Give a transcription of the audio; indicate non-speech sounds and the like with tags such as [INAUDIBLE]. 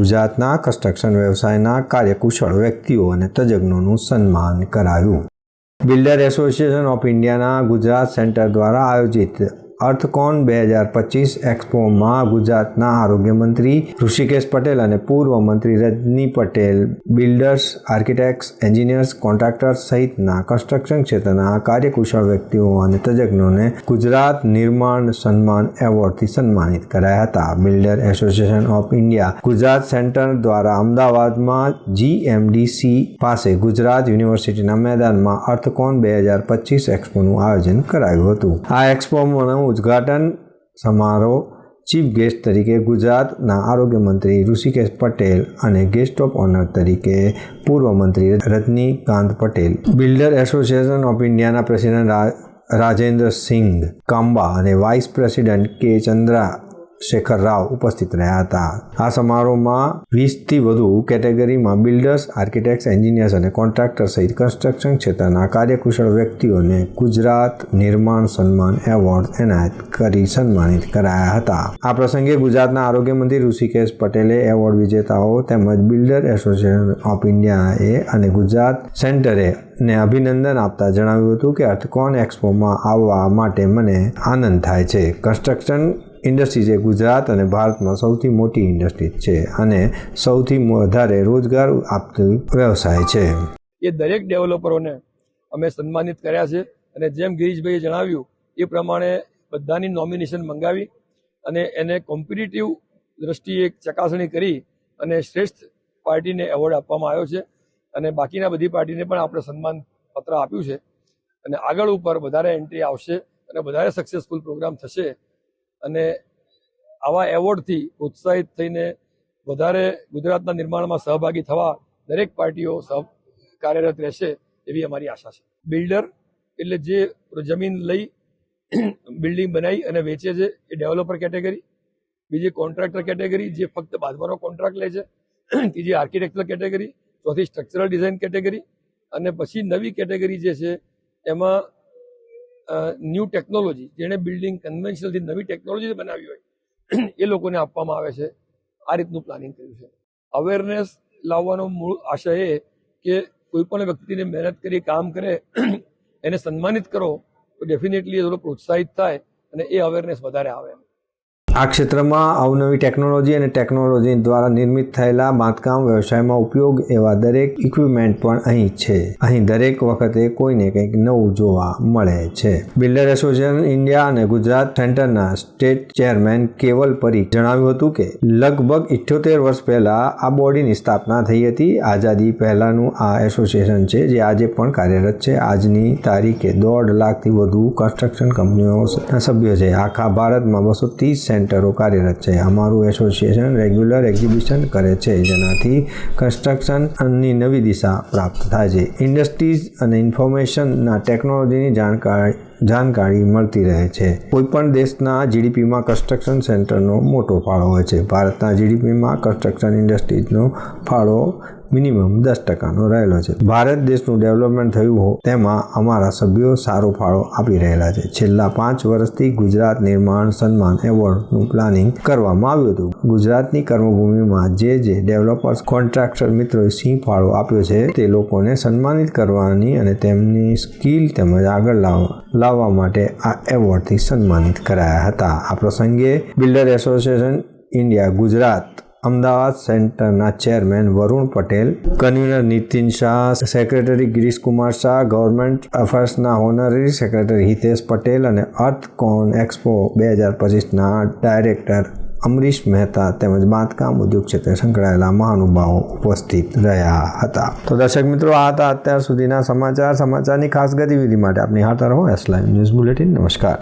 ગુજરાતના કન્સ્ટ્રક્શન વ્યવસાયના કાર્યકુશળ વ્યક્તિઓ અને તજજ્ઞોનું સન્માન કરાયું. બિલ્ડર એસોસિએશન ઓફ ઇન્ડિયાના ગુજરાત સેન્ટર દ્વારા આયોજિત અર્થકોન બે હજાર પચીસ એક્સપોમાં ગુજરાતના આરોગ્ય મંત્રી ઋષિકેશ પટેલ અને પૂર્વ મંત્રી Rajani Patel, builders, architects, engineers, contractors સહિતના કન્સ્ટ્રક્શન ક્ષેત્રના કાર્યકુશળ વ્યક્તિઓ અને તજજ્ઞોને ગુજરાત નિર્માણ સન્માન એવોર્ડથી સન્માનિત કરાયા હતા. Builder association of India Gujarat centre દ્વારા અમદાવાદમાં જીએમડીસી પાસે ગુજરાત યુનિવર્સિટીના મેદાનમાં અર્થકોન બે હજાર પચીસ એક્સપોનું આયોજન કરાયું હતું. આ એક્સપોનું ઉદ્ઘાટન સમારોહ ચીફ ગેસ્ટ તરીકે ગુજરાતના આરોગ્ય મંત્રી ઋષિકેશ પટેલ અને ગેસ્ટ ઓફ ઓનર તરીકે પૂર્વ મંત્રી Rajnikant Patel. Builder association of ઇન્ડિયાના પ્રેસિડેન્ટ રાજેન્દ્ર સિંઘ કાંબા અને વાઇસ પ્રેસિડેન્ટ કે ચંદ્રા શેખર રાવ ઉપસ્થિત રહ્યા હતા. આ સમારોહમાં વીસથી વધુ કેટેગરીમાં બિલ્ડર્સ, આર્કિટેક્ટ્સ, એન્જિનિયર્સ અને કોન્ટ્રાક્ટર સહિત કન્સ્ટ્રક્શન ક્ષેત્રના કાર્યકુશળ વ્યક્તિઓને ગુજરાત નિર્માણ સન્માન એવોર્ડ એનાયત કરી સન્માનિત કરાયા હતા. આ પ્રસંગે ગુજરાતના આરોગ્ય મંત્રી ઋષિકેશ પટેલે એવોર્ડ વિજેતાઓ તેમજ બિલ્ડર એસોસિએશન ઓફ ઇન્ડિયાએ અને ગુજરાત સેન્ટરે ને અભિનંદન આપતા જણાવ્યું હતું કે અર્થકોન એક્સપોમાં આવવા માટે મને આનંદ થાય છે. કન્સ્ટ્રક્શન ઇન્ડસ્ટ્રી જે ગુજરાત અને ભારતમાં સૌથી મોટી ઇન્ડસ્ટ્રી છે અને સૌથી વધારે રોજગાર આપતો વ્યવસાય છે. એ દરેક ડેવલપરોને અમે સન્માનિત કર્યા છે અને જેમ ગિરીશભાઈએ જણાવ્યું, એ પ્રમાણે બધાની નોમિનેશન મંગાવી અને એને કોમ્પિટિટિવ દ્રષ્ટિએ ચકાસણી કરી અને શ્રેષ્ઠ પાર્ટીને એવોર્ડ આપવામાં આવ્યો છે અને બાકીના બધી પાર્ટીને પણ આપણે સન્માન પત્ર આપ્યું છે. અને આગળ ઉપર વધારે એન્ટ્રી આવશે અને વધારે સક્સેસફુલ પ્રોગ્રામ થશે અને આવા એવોર્ડથી ઉત્સાહિત થઈને વધારે ગુજરાતના નિર્માણમાં સહભાગી થવા દરેક પાર્ટીઓ સહ કાર્યરત રહેશે એવી અમારી આશા છે. બિલ્ડર એટલે જે જમીન લઈ [CLEARS THROAT] બિલ્ડિંગ બનાવી અને વેચે છે એ ડેવલપર કેટેગરી, બીજી કોન્ટ્રાક્ટર કેટેગરી જે ફક્ત બાંધવાનો કોન્ટ્રાક્ટ લે છે, [CLEARS THROAT] ત્રીજી આર્કિટેક્ચર કેટેગરી, ચોથી સ્ટ્રક્ચરલ ડિઝાઇન કેટેગરી અને પછી નવી કેટેગરી જે છે એમાં ન્યૂ ટેકનોલોજી જેણે બિલ્ડિંગ કન્વેન્શનલથી નવી ટેકનોલોજી બનાવી હોય, એ લોકોને આપવામાં આવે છે. આ રીતનું પ્લાનિંગ કર્યું છે. અવેરનેસ લાવવાનો મૂળ આશય એ કે કોઈ પણ વ્યક્તિને મહેનત કરી કામ કરે, એને સન્માનિત કરો, તો ડેફિનેટલી એ થોડો પ્રોત્સાહિત થાય અને એ અવેરનેસ વધારે આવે આ ક્ષેત્રમાં અવનવી ટેકનોલોજી અને ટેકનોલોજી દ્વારા નિર્મિત થયેલા બાંધકામ વ્યવસાયમાં ઉપયોગ એવા દરેક ઇક્વિપમેન્ટ પણ અહીં છે. અહીં દરેક વખતે કોઈને કંઈક નવું જોવા મળે છે. બિલ્ડર એસોસિએશન ઇન્ડિયા અને ગુજરાત સેન્ટરના સ્ટેટ ચેરમેન કેવલ પરી જણાવ્યું હતું કે, લગભગ ઇઠ્યોતેર વર્ષ પહેલા આ બોડીની સ્થાપના થઈ હતી. આઝાદી પહેલાનું આ એસોસિએશન છે, જે આજે પણ કાર્યરત છે. આજની તારીખે દોઢ લાખથી વધુ કન્સ્ટ્રક્શન કંપનીઓના સભ્યો છે. આખા ભારતમાં બસો ત્રીસ સેન્ટરો કાર્યરત છે. અમારું એસોસિએશન રેગ્યુલર એક્ઝિબિશન કરે છે, જેનાથી કન્સ્ટ્રક્શનની નવી દિશા પ્રાપ્ત થાય છે. ઇન્ડસ્ટ્રીઝ અને ઇન્ફોર્મેશનના ટેકનોલોજીની જાણકારી જાણકારી મળતી રહે છે. કોઈપણ દેશના જીડીપીમાં કન્સ્ટ્રક્શન સેન્ટરનો મોટો ફાળો હોય છે. ભારતના જીડીપીમાં કન્સ્ટ્રક્શન ઇન્ડસ્ટ્રીઝનો ફાળો મિનિમમ દસ ટકાનો રહેલો છે. ભારત દેશનું ડેવલપમેન્ટ થયું હો, તેમાં અમારા સભ્યો સારો ફાળો આપી રહેલા છે. છેલ્લા પાંચ વર્ષથી ગુજરાત નિર્માણ સન્માન એવોર્ડનું પ્લાનિંગ કરવામાં આવ્યું હતું. ગુજરાતની કર્મભૂમિમાં જે જે ડેવલપર્સ, કોન્ટ્રાક્ટર મિત્રોએ સિંહ ફાળો આપ્યો છે, તે લોકોને સન્માનિત કરવાની અને તેમની સ્કિલ તેમજ આગળ લાવવા માટે આ એવોર્ડથી સન્માનિત કરાયા હતા. આ પ્રસંગે builder association India Gujarat Ahmedabad સેન્ટરના chairman Varun Patel, convener Nitin Shah, secretary Girish Kumar Shah, government અફેર્સના honorary secretary Hitesh Patel અને અર્થકોન એક્સપો બે હજાર પચીસના ડાયરેક્ટર અમરીશ મહેતા તેમજ બાંધકામ ઉદ્યોગ ક્ષેત્રે સંકળાયેલા મહાનુભાવો ઉપસ્થિત રહ્યા હતા. તો દર્શક મિત્રો, આ હતા અત્યાર સુધીના સમાચાર. સમાચારની ખાસ ગતિવિધિ માટે આપની હાથ રહો એસ લાઈવ ન્યૂઝ બુલેટિન નમસ્કાર.